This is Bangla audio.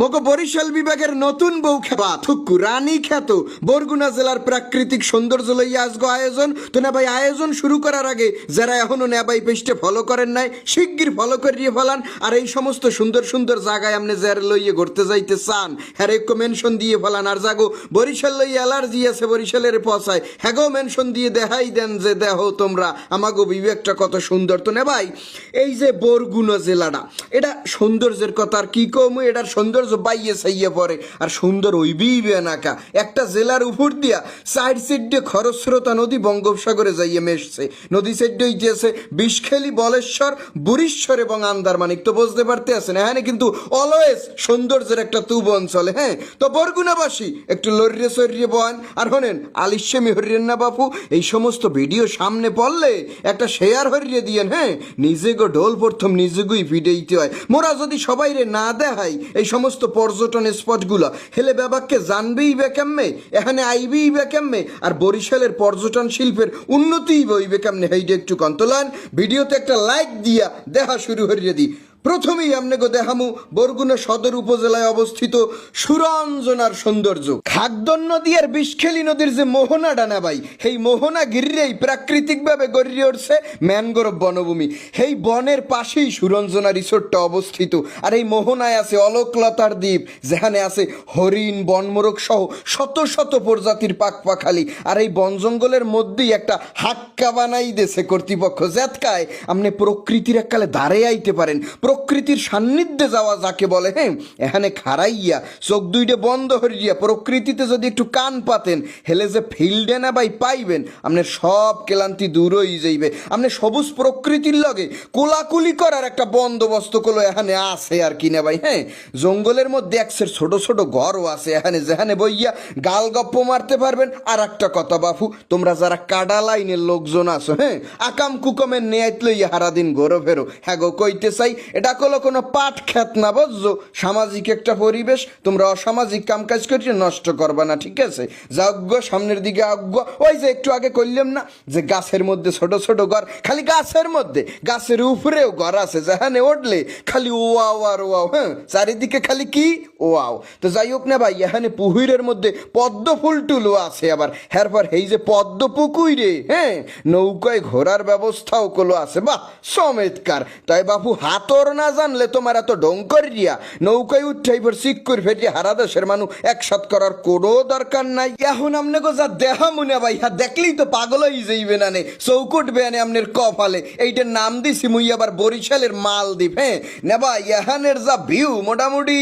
মগো বরিশাল বিভাগের নতুন বউ খেবা থুক্কু রানী খ্যাত। বরগুনা জেলার প্রাকৃতিক সৌন্দর্য লইয়া আজগো আয়োজন। তো না ভাই, আয়োজন শুরু করার আগে যারা এখনও নেবাই পেস্টে ফলো করেন নাই, শিগগির ফলো করিয়ে ফেলান। আর এই সমস্ত সুন্দর সুন্দর জায়গায় আপনি যারা লইয়ে ঘুরতে যাইতে চান হ্যাঁ একটু মেনশন দিয়ে ফেলান। আর জাগো, বরিশাল লইয়া অ্যালার্জি আছে, বরিশালের পচায়। হ্যাগো মেনশন দিয়ে দেখাই দেন যে দেহ তোমরা, আমাগো বিবেকটা কত সুন্দর। তো নে ভাই, এই যে বরগুনা জেলাটা, এটা সৌন্দর্যের কথা আর কি কম? এটার সৌন্দর্য বাইয়ে সাইয়ে পড়ে, আর সুন্দর ওইবিই নাকা একটা জেলার উপর দিয়া সাইড সাইড খরস্রোতা নদী বঙ্গোপসাগরে যাইয়ে মেশছে। নদী সাইড হইতেছে বিষখেলি, বলেশ্বর বুরিশ্বর এবং আন্দারমানিক। তো বুঝতে পারতে আছেন এখানে কিন্তু অলওয়েজ সৌন্দর্যের একটা তুব অঞ্চলে হ্যাঁ? তো বরগুনাবাসী, একটু লড়িয়ে সরিয়ে বয়ান। আর হনেন আলিশ্যেমি হরিয়েন না বাপু, এই সমস্ত ভিডিও সামনে পড়লে একটা শেয়ার হরিয়ে দিয়েন হ্যাঁ? নিজে গো ঢোল প্রথম নিজেগুই ভিডিওতে হয়। মোরা যদি সবাই রে না দেখাই, এই সমস্ত পর্যটন স্পটগুলো। হেলে ব্যাবাককে জানবেই বা কেমনে? এখানে আইবেই বা আর বরিশালের পর্যটন শিল্পের উন্নতিই বইবে কেমনে? হেইডে একটু কন্তলান ভিডিওতে একটা লাইক দিয়া দেখা শুরু হয়ে দিই প্রথমেই আমনেগো দেখামু বরগুনা সদর উপজেলায় অবস্থিত সুরঞ্জনার সৌন্দর্য। খাদ্য নদী আর বিষখেলি নদীর যে মোহনা ডানা ভাই সেই মোহনা ঘিরেই প্রাকৃতিকভাবে গড়িয়ে উঠছে ম্যানগ্রোভ বনভূমি। সেই বনের পাশেই সুরঞ্জনা রিসোর্টটা অবস্থিত। আর এই মোহনায় আছে অলোকলতার দ্বীপ, যেখানে আছে হরিণ বনমোরক সহ শত শত প্রজাতির পাক পাখালি আর এই বন জঙ্গলের মধ্যেই একটা হাক্কা বানাই দেছে কর্তৃপক্ষ। জেতকায় আপনি প্রকৃতির এককালে দাঁড়ে আইতে পারেন। প্রকৃতির সান্নিধ্যে যাওয়া যাকে বলে হ্যাঁ এখানে খারাইয়া চোখ দুইটা বন্ধ হরিয়া প্রকৃতিতে যদি একটু কান পাতেন, হেলে যে ফিল্ডে না ভাই পাইবেন, আপনার সব ক্লান্তি দূর হয়ে যাইবে। আপনি সবুজ প্রকৃতির লগে কোলাকুলি করার একটা বন্দোবস্তগুলো এখানে আছে আর কি না ভাই হ্যাঁ জঙ্গলের মধ্যে একসের ছোট ছোট ঘরও আছে, এখানে যেখানে বইয়া গাল গপ্প মারতে পারবেন। আর একটা কথা বাপু, তোমরা যারা কাডা লাইনের লোকজন আছো হ্যাঁ আকাম কুকমের নেয়াত লইয়া হারাদিন ঘোরো ফেরো। হ্যাঁ গো, কইতে চাই এটা হলো কোনো পাট খ্যাত না, বুঝছ? সামাজিক একটা পরিবেশ, তোমরা অসামাজিক কামকাজ করিয়ে নষ্ট করবা না, ঠিক আছে? যাজ্ঞ সামনের দিকে আজ্ঞ ওই যে একটু আগে করলাম না, যে গাছের মধ্যে ছোট ছোট ঘর, খালি গাছের মধ্যে, গাছের উপরেও ঘর আছে, যেখানে উঠলে খালি ওয়া ওয়ার ওয়াও হ্যাঁ? চারিদিকে খালি কি? ওয়াও। তো যাই হোক না ভাই, এখানে পুহুরের মধ্যে পদ্ম ফুল টুলও আছে আবার। হ্যারপর এই যে পদ্ম পুকুইরে হ্যাঁ নৌকায় ঘোরার ব্যবস্থাও কলো আছে। বাহ, চমৎকার। তাই বাপু, হাতর না জানলে তোমার এত ডঙ্কর রিয়া। নৌকায় উঠাই পর করে ফেরিয়ে হারা দেশের মানুষ একসাথ করার কোনো দরকার নাই। এখন গো যা দেহা মনে ভাই হ্যাঁ দেখলেই তো পাগল হয়ে যাইবে না নে। চৌকুট বেয়ানে আমনের কপালে, এইটার নাম দিছি মুই আবার বরিশালের মালদ্বীপ হ্যাঁ। নেবা ইহানের যা ভিউ মোটামুটি